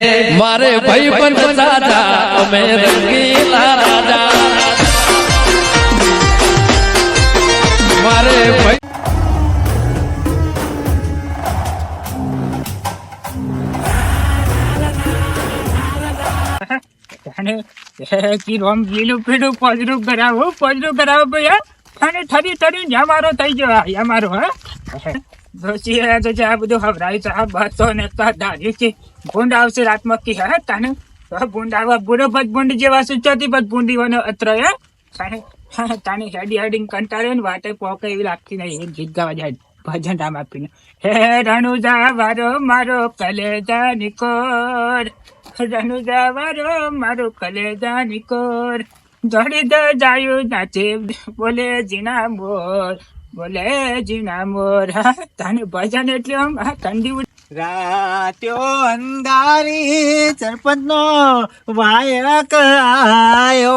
મારે ભાઈ પણ સાજા અમે રંગીલા રાજા. મારે ભાઈ અને એ કી રોમ લીલું પીળું પોજરું કરાવો પોજરું કરાવો ભાઈ અને ઠરી ઠરી જ્યાં મારો થઈ ગયો યા મારો હા? હે તો આ બધું હવરાય છે. આ બસો ને તો દાદી છે. ભૂંડ આવશે રાતમાં કી હે તને? ભૂંડ આવવા બુડો બધ ભૂંડ જેવા સુચોતી બધ ભૂંડી વનો અત્ર હે? તાને હેડી હેડિંગ કંટાળે ને વાટે પોકે એવી લાગતી નહીં. એક ગીત ગાવા જાય ભજન રામ આપીને. હે રણુજા વારો મારો કલેજા નિકોર. રણુજા વારો મારો કલેજા નિકોર. જોડી દ જાયું નાચે બોલે જીના મોર. બોલે જીના મોરા તને ભજન એટલે આમ ઠંડી રાત્યો અંધારી સરપંચ નો વાયક આયો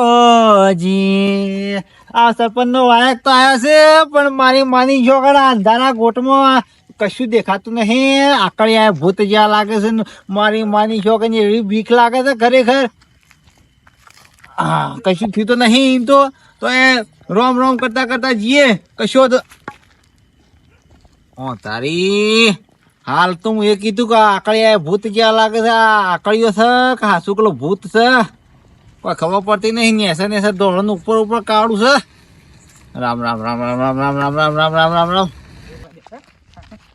જી. આ સરપંચ નો વાયક તો આવ્યો છે, પણ મારી માની છોકરા અંધારા ગોટમાં કશું દેખાતું નહીં. આકડિયા ભૂત જ્યાં લાગે છે મારી માની છોકરીની એવી બીક લાગે છે ખરેખર. હા, કશું થયું તો નહીં તો તો એ રોમ રોમ કરતા કરતા જઈએ કશો તો ઓ તારી હાલ તો હું એ કીધું કે આકળિયા ભૂત ક્યાં લાગે છે આ આકડીઓ છે કે હાસુ કલો ભૂત છે કોઈ ખબર પડતી નહીં નેસે નેસે ધોરણ ઉપર ઉપર કાઢું છે રામ રામ રામ રામ રામ રામ રામ રામ રામ રામ રામ રામ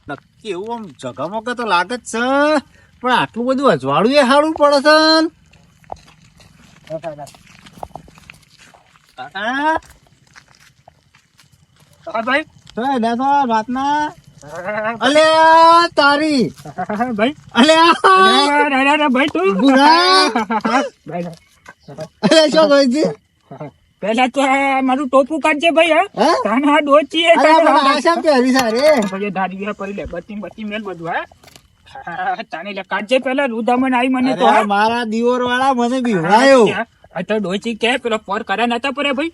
નક્કી એવું આમ જગામાં કે તો લાગે જ છે પણ આટલું બધું અજવાળું એ સારું પડે છે કાકા પેલા તો મારું ટોપું કાઢજે ભાઈ હા. તાના ધારી ગયા લે બત્તી બત્તી મેલ બધું હા. તાને લે કાઢજે પેલા રુદામણ આવી મને મારા દિવોર વાળા મને બીવડાયો તો ડોચી કે પેલો પર કર્યા નતા પડે ભાઈ.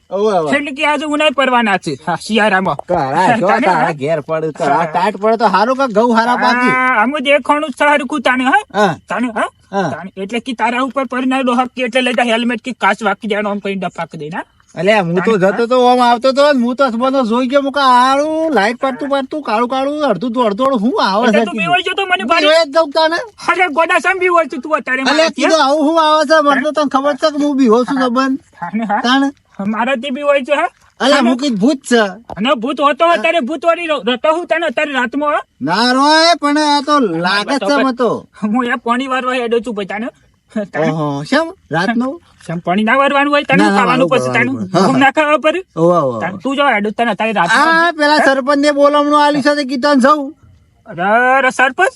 એટલે કે આજે ઉનાઈ પરવાના છે. શિયાળામાં. કરા જો તારા ઘેર પડ તો આ ટાઈટ પડે તો હારું કે ઘઉં હારા પાકી આમ દેખાણું સરખું તાને હા? તાને હા? એટલે કે તારા ઉપર પરનાડો હક કે એટલે લેતા હેલ્મેટ કે કાચ વાકી દેવાનો આમ કઈ ડફાક દે ના અલ્યા હું તો જતો તો આમ આવતો તો હું તો બધો જોઈ ગયો મુકા હારું લાઈટ પડતું પડતું કાળું કાળું અડધું તો અડધું હું આવે છે તું બીવાય છે તો મને બીવાય જ જાઉં તાને. અરે ગોડા સમ બીવાય છે તું અત્યારે અલે કીધો આવું હું આવે છે? મને તો તને ખબર છે કે હું બીવો છું સંબંધ. તાણ મારા તાને મારાથી છે હા. અલ્યા હું કીધું ભૂત છે. અને ભૂત હોતો અત્યારે ભૂત વાળી રતો હું તને અત્યારે રાતમાં? ના રોય પણ આ તો લાગે છે મતો હું એ પાણી વારવા હેડો છું ભાઈ તાને તાને ઓહો શેમ? પાણી ના વારવાનું હોય તને ના, ના, ખાવાનું પછી પડે, તાનું વારવું પડે. ઘઉં ના ખાવા પડે ઓવા ઓવા તાન તું જો હેડો તને અત્યારે રાત આ પેલા સરપંચ ને બોલામણું આલી સાથે કીધું સૌ. અરે સરપંચ?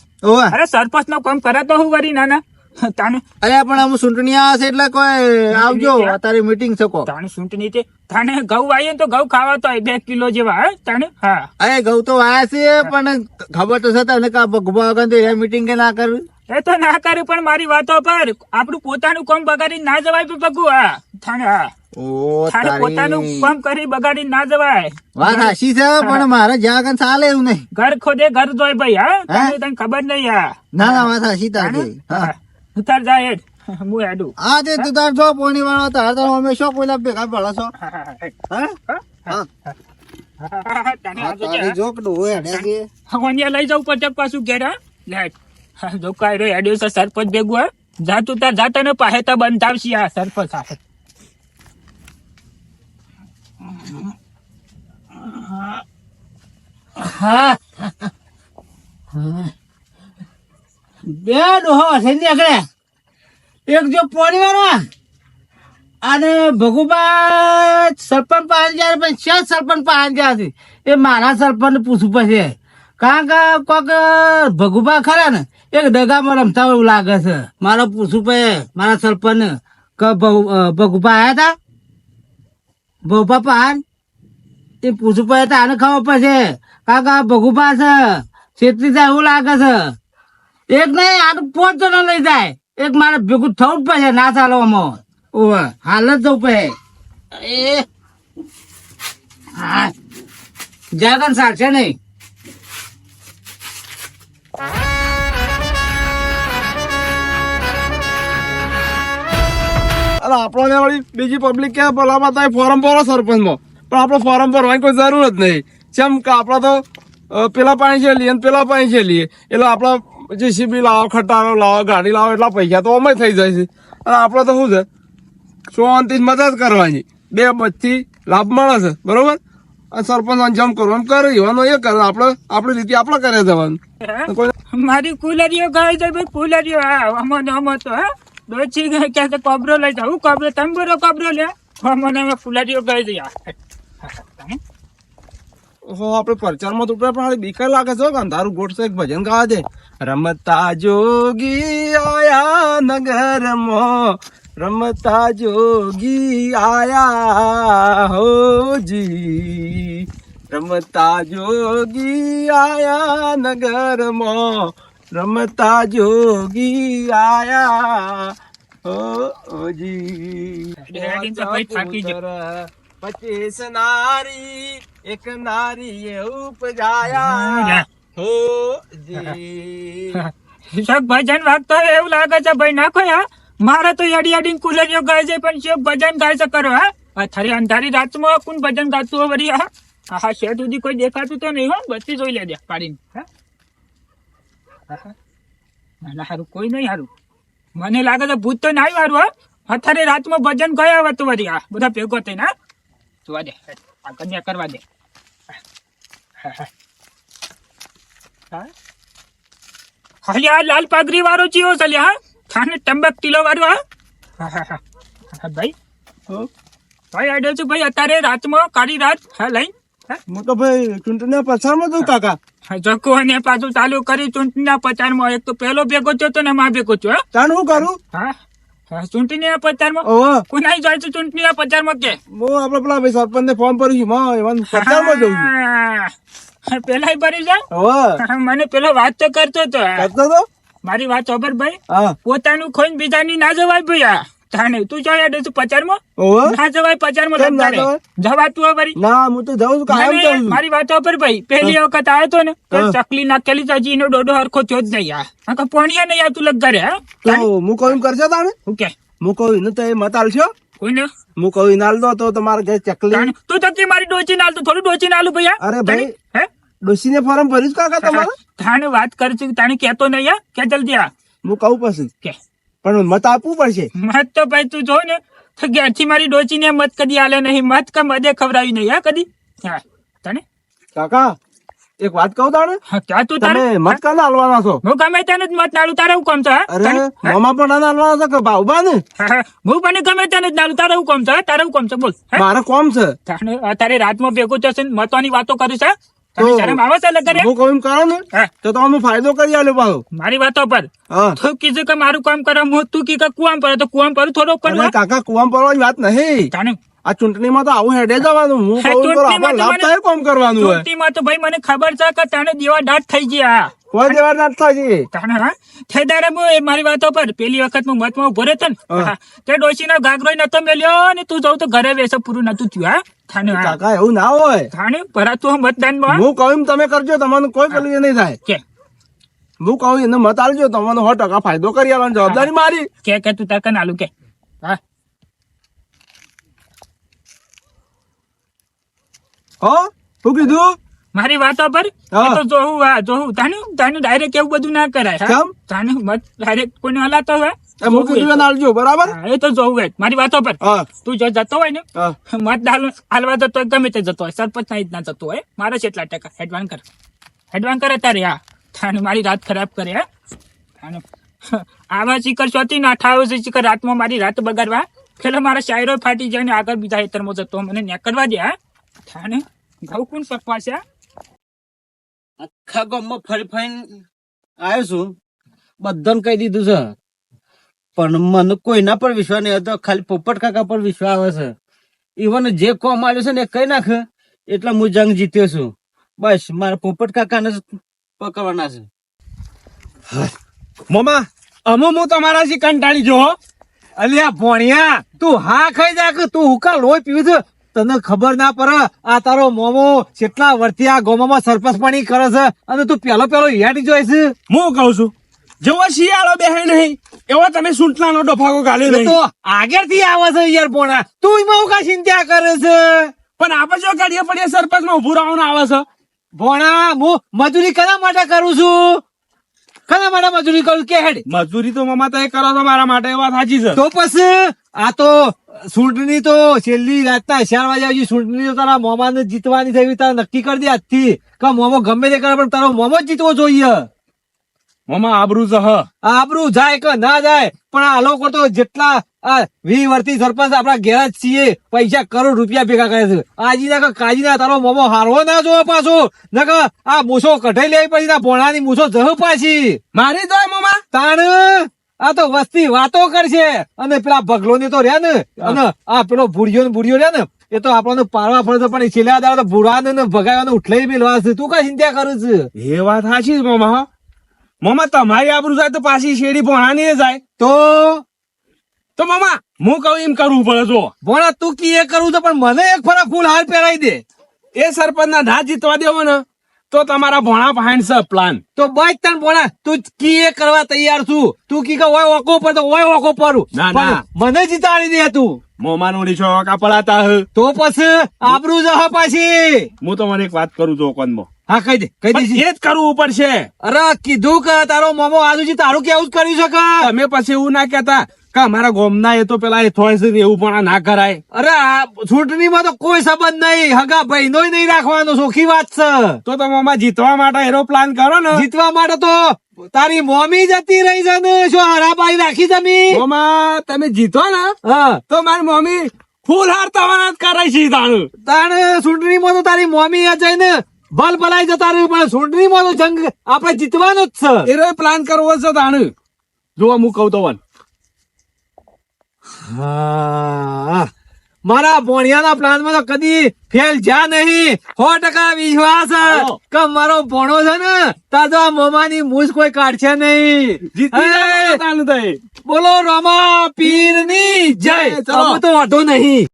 અરે સરપંચ નો કામ કરાતો હું વરી નાના તાને અરે પણ આમ ચૂંટણી આવશે એટલે કોઈ આવજો અત્યારે મીટિંગ છે કો તાને સૂંટણી તે તાને ઘઉં આવીએ તો ઘઉં ખાવા તો બે કિલો જેવા હે તાને હા. અરે ઘઉં તો આવ્યા છે પણ ખબર તો છે તને કા ભગવા વગર તો એ મીટિંગ કે ના કરવી? એ તો ના કરે પણ મારી વાતો પર આપણું પોતાનું કામ બગાડી ના જવાય પે પગુ હા ઓ પોતાનું કામ કરી બગાડી ના જવાય વાત હાશી છે પણ મારે જ્યાં કન ચાલે એવું નહીં ઘર ખોદે ઘર જોય ભાઈ હા તને તને ખબર નહીં હા ના ના વાત હાશી તારી હા હા ઉતાર હેડ હું હેડું હા તે તું તાર જો પોણી વાળો તાર તો અમે શો કોઈલા ભેગા પડો છો હા, હા, હા. હા હા, હા હા, હા, તને હા, આ તો તારી હેડે હા, અહીંયા લઈ જાઉં પછી પાછું ઘેર હા લેટ હા, જો કાંઈ રહ્યો હેડ્યો છે સરપંચ ભેગું હા? જાતું તાર જાતા ને પાસે તો બંધાવશી આ સરપંચ સાથે. હા. બે ડોહો છે નીકળે. એક જો પોણી વાળા અને ભગુબા સરપંચ પાંચ હજાર પણ છે સરપંચ પાંચ હજાર એ મારા સરપંચ પૂછવું પછી કારણ કે કોક ભગુબા ખરા ને એક દગામાં રમતા એવું લાગે છે. મારા પૂછવું મારા સરપંચ કે ભગુ- અ, ભગુબા આયા હતા ભોપા પાન? એ પૂછવું પડે તો આને ખબર પડશે. કારણ કે આ ભગુબા છે. છેતરી જાય એવું લાગે છે. એક નહીં આ તો પાંચ જણો લઈ જાય. એક મારે ભેગું થવું જ પડશે ના ચાલવામાં ઓવે હાલ જ જવું પડે એ હા. જાગન સાચે નહીં? અને આપણને વળી બીજી પબ્લિક કે ભલામાં તમે ફોર્મ ભરો સરપંચમાં. પણ આપણે ફોર્મ ભરવાની કોઈ જરૂર જ નહીં. જેમ કે આપણે તો પેલા પાણી છે લઈએ પેલા પાણી છે લઈએ એટલે આપણા જેસીબી લાવો, ખટારો લાવો, ગાડી લાવો, એટલા પૈસા તો અમે થઈ જાય છે. અને આપણે તો શું છે? શાંતિ મદદ કરવાની. બે બચથી લાભ મળે છે. બરોબર? સરપંચ જેમ કરવું એમ કરે, એવાનું એ કરે. આપણે, આપણી રીતે આપણે કરે જવાનું. મારી કુલરીઓ ગાય છે કુલરીઓ અમો અમો તો, હા. ગઈ ક્યાં તો કોબરો લઈ જાઉં. કોબરો, તમે બોલો કોબરો લે. મને અમે ફુલારીઓ ગઈ યાર. ઓહો, આપણે પ્રચારમાં તો પણ હાલી લાગે છે અંધારું ગોઠશે, એક ભજન ગાવા દે. રમતા જોગી આયા નગરમાં. રમતા જોગી આયા હોજી રમતા જોગી આયા નગરમાં. રમતા જોગી આયા. હોજી. પચીસ નારી એક નારી ઉપજાયા. હોજી શોક ભજન વાગતો એવું લાગે છે ભાઈ નાખો હા મારે તો યાડી યાડી કુલરીઓ ગાય છે પણ શોક ભજન ગાય છે કરો હા. અથારી થારી અંધારી રાતમાં કોણ ભજન ગાતું હોય વળી હા. હા શેઠ સુધી કોઈ દેખાતું તો નહીં હો. બત્તી જોઈ લેજે પાડીને હા. ના ના હારું કોઈ નહીં હારું. મને લાગે તો ભૂત તો ના આવ્યું હારું હા? અત્યારે રાતમાં ભજન ગયા હોય તો વળી હા બધા ભેગો થઈને હા? જોવા દે આ કન્યા કરવા દે. હાલી આ લાલ પાઘરી વાળો ચિયો ચાલે હા? ખાને ટંબક કિલો વાળો હા? હા, હા, ભાઈ? ભાઈ આડ્યો છું ભાઈ અત્યારે રાતમાં કાળી રાત હા લઈ. હા? તો ભાઈ ચૂંટણી પછાડમાં તું કાકા. અને પાછું ચાલુ કરી ચૂંટણીના પ્રચારમાં એક તો પેલો ભેગો થયો તો ને માં ભેગો થયો તાન હું કરું? હા ચૂંટણીના પ્રચારમાં? ઓહો. કોનાય જાય છે ચૂંટણીના પ્રચારમાં કે? હું આપણે પેલા ભાઈ સરપંચ ને ફોન છું માં એમાં પ્રચારમાં જઉં છું. પેલાય ભરી જાય? ઓહો. મને પેલો વાત તો કરતો હતો કરતો તો મારી વાત ખબર ભાઈ? પોતાનું ખોઈને બીજાની ના જવાય ભાઈ તું જોયા ડે તું પચારમાં ઓહો ના જવાય? પચારમાં ના ના હું તો જાઉં છું કાયમ જાઉં મારી વાત પર ભાઈ. પહેલી વખત આવ્યો તો ને. ચકલી નાખેલી તો હજી એનો ડોડો હરખો થયો જ નહીં આ. આ તો નહીં આવતું લગ ઘરે હા? હું કહું કરજો તા તાણે. હું કહું એને તો એ મત આલશો. કોઈને? હું કહું એને દો તો તમારે ચકલી તું તો મારી ડોચી નાલ તો થોડું ડોચી નાલું ભૈયા અરે ભાઈ. હે? ડોસીને ફોર્મ છે કાકા તમારે? તાને વાત કરશું તાને કહેતો નહીં કે જલ્દી આ. હું કહું પછી. કે? પણ મત આપવું પડશે. મત તો ભાઈ તું જો ને તો ઘેરથી મારી ડોચીને મત કદી આલે નહીં. મત કે મદે ખવડાવી નહીં હા કદી? હા તને? કાકા એક વાત કહું તાણે? ક્યાં તું તારે? તમે મત કાને આલવાના છો? હું ગમે તને જ મત નાલું તારે હું કોમ છે? અરે મામા પણ ના આલવાના છો કે ભાઉબા ને? હા, પણ ગમે તને જ નાલું તારે હું કોમ છે તારે હું કોમ છે બોલ મારે કોમ છે. તારે રાતમાં ભેગું થશે મતવાની વાતો કરીશ હું? મારી વાતો પર? તું કીધું કે મારું કામ કરવા તું કી કુવામ પડે તો કુવામ પર થોડો કરવા? કાકા કુવામ પડવાની વાત નહીં. આ ચૂંટણીમાં તો આવું હેડે જવાનું. હું કહું તો આપણે તો લાભ મને- થાય કોમ કરવાનું હોય. ચૂંટણીમાં તો ભાઈ મને ખબર છે કે તને દેવા દાટ થઈ ગયા. કોઈ દેવા ના થાય છે તાને હા તે એ મારી વાતો પર. પેલી વખત હું મતમાં ઊભો રહેતો ને તે ડોશીનો ગાગરો નતો મેલ્યો ને તું જવું તો ઘરે બેસે પૂરું નતું થયું હા? થાને કાકા એવું ના હોય. થાને ભરાતું મતદાનમાં. હું કહું તમે કરજો તમને કોઈ પેલું નહીં થાય. કે? હું કહું એને મત આલજો તમને સો ટકા ફાયદો કરી આવવાનો જવાબદારી મારી. કે કે તું તાર કન આલુ કે. હા. હો? શું કીધું? મારી વાતો પર તો જોવું હા જોવું તાનું તાનું ડાયરેક્ટ એવું બધું ના કરાય કેમ? તાનું મત ડાયરેક્ટ કોઈને હલાતો હોય? એ હું કીધું એને આલજો બરાબર? એ તો જોવું હોય. મારી વાતો પર તું જો જતો હોય ને મત ડાલ હાલવા જતો હોય ગમે તે જતો હોય. સરપંચ ના રીતના જતો હોય મારે છે એટલા ટકા. હેડવાન કર. હેડવાન કરે તારે હા. તાને મારી રાત ખરાબ કરે હા? તાને આવા ચીકર ચોથી ના અઠાવીસ શિખર રાતમાં મારી રાત બગાડવા. પેલો મારા શાયરો ફાટી જાય ને આગળ બીજા હેતરમાં જતો મને કરવા દે હા? તાને ઘઉં કોણ સપવા છે. આખા ગામમાં ફરી ફરીને આવ્યો છું. બધાને કહી દીધું છે. પણ મને કોઈના પર વિશ્વાસ નહીં હતો ખાલી પોપટ કાકા પર વિશ્વાસ આવે છે. ઈવન જે કોમ આવ્યો છે ને એ કઈ નાખ. એટલે હું જંગ જીત્યો છું. બસ મારા પોપટ કાકાને જ પકડવાના છે. મમા અમુ હું તમારા થી કંટાળી જો અલ્યા ભોણિયા તું હા ખાઈ જા તું હુકા લોહી પીવું છે? તને ખબર ના પડે આ તારો મોમો કેટલા વર્ષથી આ ગોમામાં સરપંચ પાણી કરે છે અને તું પેલો પેલો યાડી જોઈશ? હું કઉ છું જેવો શિયાળો બેહે નહીં એવો તમે સૂંટલાનો ડફાકો ગાલ્યો નહીં તો આગળથી આવે છે યાર પોણા. તું એમાં હું ચિંતા કરે છે? પણ આપણે જો કરીએ પડીએ સરપંચમાં ઉભું રહેવાનું આવે છે. ભોણા હું મજૂરી કના માટે કરું છું? કના માટે મજૂરી કરું? કે હેડ? મજૂરી તો મમા તમે કરો છો મારા માટે એવા વાત સાચી છે. તો પછી આ તો ચૂંટણી તો છેલ્લી રાતના ચાર વાગ્યા પછી ચૂંટણી તો તારા મોમાને જીતવાની થઈ તારે નક્કી કરી દે આજથી. કે મોમો ગમે તે કરે પણ તારો મોમો જ જીતવો જોઈએ. મોમા આબરૂ જહ આબરૂ જાય કે ના જાય પણ આ લોકો તો જેટલા વી વર્તી સરપંચ આપણા ઘેર જ છીએ પૈસા કરોડ રૂપિયા ભેગા કરે છે. આજી ના કાજી ના તારો મોમો હારવો ના જોવો પાછો. નક આ મૂછો કઢાઈ લેવી પછી ના ભોણાની મૂછો જહ પાછી. મારી દો મોમા. તાણ આ તો વસ્તી વાતો કરશે. અને પેલા ભગલો ને તો રે ને અને આ પેલો ભૂડિયો ને ભૂડિયો રે ને એ તો આપણને પારવા ફરતો પણ છેલ્લા દાડા તો ભૂરાને ને ભગાવવાને ઉઠલાઈ મેળવા છે તું કઈ ચિંતા કરું છું? એ વાત સાચી મામા મામા તમારી આબરૂ જાય તો પાછી શેરી ભોણાની જાય. તો? તો મામા હું કહું એમ કરવું પડે જો. ભોણા તું કી એ કરવું છે પણ મને એક ફરક ફૂલ હાર પહેરાઈ દે. એ સરપંચ ના ના જીતવા દેવો ને તો તમારા ભોણા પાણી છે પ્લાન તો બચ તન ભોણા તું કી એ કરવા તૈયાર છું. તું કી કે ઓય ઓકો પર તો ઓય ઓકો પરું. ના, ના. મને જીતાડી દે તું. મોમા નો રીછો કા પડાતા હ. તો પછી આબરૂ જહ પાછી. હું તમને એક વાત કરું છું કોનમાં હા કહી દે કહી દે એ જ કરવું પડશે અરે કીધું કે તારો મોમો આજુજી તારું કેવું જ કર્યું છે કે? તમે પછી એવું ના કહેતા. કે અમારા ગોમના એ તો પેલા એ થોય છે ને એવું પણ ના કરાય. અરે આ ચૂંટણીમાં તો કોઈ સંબંધ નહીં. હગા ભાઈ નો નહીં રાખવાનો સોખી વાત છે. તો તમે આમાં જીતવા માટે એરો પ્લાન કરો ને. જીતવા માટે તો તારી મોમી જતી રહી છે ને. શું હરાબાઈ રાખી જમી આમાં તમે જીતો ને? હા. તો મારી મમ્મી ફૂલ હાર તમારા જ કરાય છે તાણું. તાણ ચૂંટણીમાં તો તારી મોમી એ જઈને ભલ ભલાઈ જતા રહ્યું પણ ચૂંટણીમાં તો જંગ આપણે જીતવાનો જ છે. એનો પ્લાન કરવો છે તાણું. જો હું કહું તો વન. હા. મારા ભોણિયાના પ્લાનમાં તો કદી ફેલ જા નહીં. સો ટકા વિશ્વાસ. કે મારો ભોણો છે ને તાજો આ મોમાની મૂછ કોઈ કાઢશે નહીં. બોલો રમા પીરની જય. અમે તો વાંધો નહીં.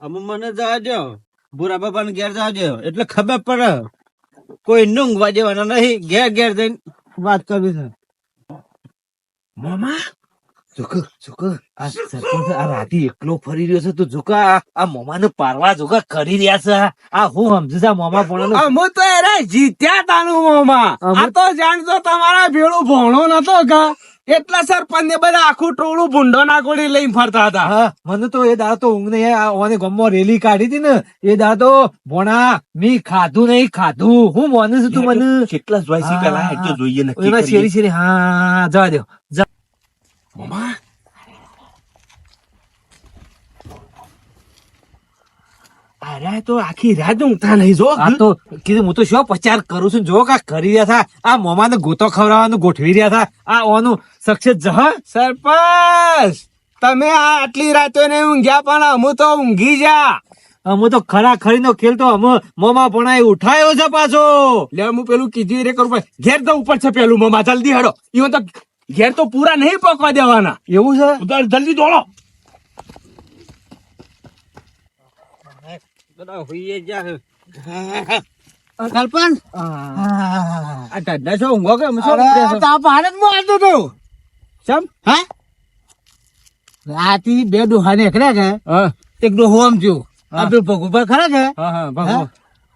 અમે મને જાજો બુરા બાપા ઘેર જાજો એટલે ખબર પડે. કોઈ નુંગવા જેવાના નહીં. ઘેર ઘેર જઈને વાત કરવી છે. મામા? જોક જોક આ સરપંચ આ રાતી એકલો ફરી રહ્યો છે તો જોકા આ- આ મોમાને પારવા જોકા કરી રહ્યા છે. આ હું સમજુ છું મોમા ભોણાનું અમે તો એરે જીત્યા તાણું મોમાં. આ તો જાણતો તમારા ભેળું ભણો નતો કા એટલા સરપંચ ને બધા આખું ટોળું ભૂંડો નાગોડી લઈને ફરતા હતા. હા મને તો એ દાડો તો ઊંઘ નહીં આ ઓને ગમમાં રેલી કાઢી હતી ને એ દાડો તો ભોણા મી ખાધું નહીં ખાધું. હું મોને છું તું મને કેટલા પેલા જોઈએ શેરી શેરી હા જવા દો જા. અરે તો આખી રાત ઊંઘતા નહીં જો આ તો કીધું હું તો શું પ્રચાર કરું છું જો કા કરી રહ્યા હતા આ મોમાને ગોતો ખવડાવવાનું ગોઠવી રહ્યા હતા આ ઓનું સક્સેસ જહ સરપંચ તમે આ આટલી રાતો ને ઊંઘ્યા પણ અમુ તો ઊંઘી જા. અમુ તો ખરા ખરીનો ખેલ તો અમુ મોમા પણ ઉઠાયો છે પાછો. લે હું પેલું કીધું રે કરું ઘેર તો ઉપર છે પેલું મમા જલ્દી હડો. ઈવન તો ઘેર તો પૂરા નહીં પકવા દેવાના. એવું છે? જલ્દી દોડો. સરપંચ આ ટાઢા છો ઊંઘો કે આવતો હતો. ચમ? હે? રાતી બે ડોહા નીકળ્યા કે હા. એક ડોહો આમ થયો. આ પેલું ભગુભા ખરા કે હા હા ભગવો.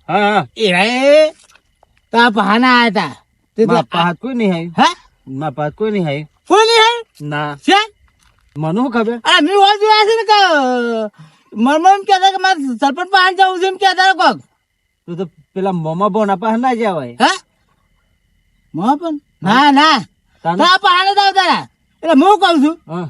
હા હા. એ તાપ હાના આયા તા. તે તો કોઈ નહીં આવ્યું હે? મારા પાસ કોઈ નહીં આવ્યું કોઈ નહીં હાઈ ના. છે? મને શું ખબર? અરે મેં વાત જોયા છે ને કે મને એમ કહેતા કે મારે સરપંચ પાસે જવું છે એમ કહેતા કોક. તું તો પેલા મોમા બોના પાસે ના જવાય હે? મો પણ? ના ના. તારા ના પાસે જાવ તારા એટલે હું કહું છું. હા.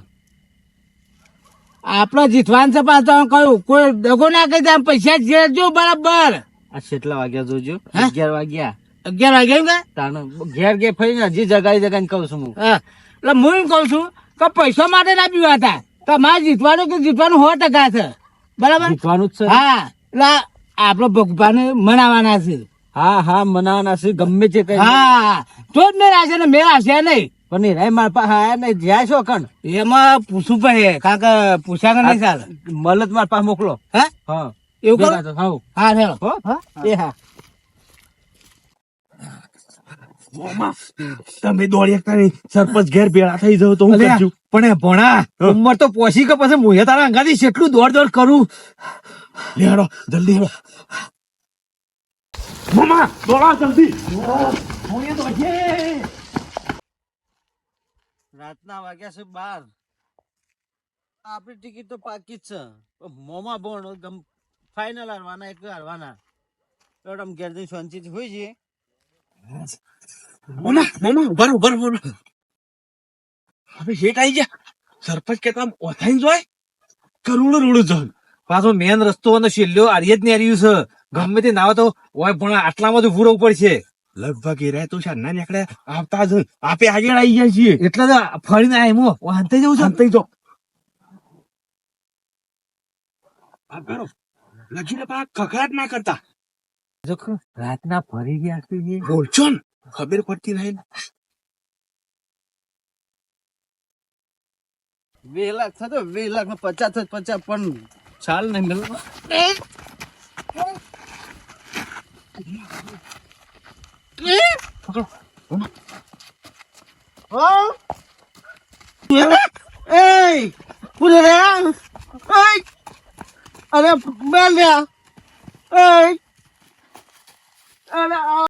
આપડે જીતવાન છે પાછો કયું કોઈ દગો ના કહી દે પૈસા જે જો બરાબર. આ કેટલા વાગ્યા જોજો? અગિયાર વાગ્યા. અગિયાર વાગે એમ કે? તાનો ઘેર ઘેર ફરીને હજી જગાઈ જગાઈને કહું છું હું. એટલે હું એમ કહું છું કે પૈસા માટે ના પીવા હતા. તમારે જીતવાનું કે જીતવાનું સો ટકા છે. બરાબર? જીતવાનું જ છે હા. એટલે આપડે ભગવાન મનાવાના છે. હા હા મનાવાના છે. ગમે તે કઈ હા. તો જ મેં રાશે ને મેં રાશે નહીં. પણ એ રાય માર પાસે આયા નહીં. જ્યાં છો કણ? એમાં પૂછવું પડે. કારણ કે પૂછ્યા કે નહીં ચાલે મલત માર પાસે મોકલો. હે? હા. એવું કરો? હા? હા. એ હા. તમે દોડી એકતા નહીં સરપંચ ઘેર ભેળા થઈ જાવ તો હું કરજું. પણ એ ભણા ઉંમર તો પોસી કે પછી મુએ તારા અંગાથી કેટલું દોડ દોડ કરું. લેડો જલ્દી હેડો. મમ્મા દોડા જલ્દી. રાતના વાગ્યા છે બાર. આપણી ટિકિટ તો પાકી જ છે. મોમાં બોણ ગમ ફાઇનલ હારવાના એક હરવાના. તો આમ ઘેર જઈને શાંતિથી હોય જઈએ. મામા મામા બરો ઊભા બરો હવે હેઠ આવી ગયા. સરપંચ આમ ઓથાઈ જોય. કરોડો રૂડું જોય પાછો મેન રસ્તો અને છેલ્લો આર્ય જ નેર્યું છે. ગમે તે નાવ તો ઓય પણ આટલામાં તો પૂરો પડશે લગભગ એ રહે તો છે ના નીકળે આવતા જ આપે આગળ આવી જાય છીએ. એટલે તો ફરીને આ એમો વાંધે જવું છે. શાંતિ જો લગીને પા કકડાટ ના કરતા. જો રાતના ફરી ગયા છે એ. બોલશો ને ખબર પડતી નહીં. બે લાખ થતો બે લાખમાં પચાસ જ પચાસ પણ ચાલ નહીં મળે અરે બેલ it and I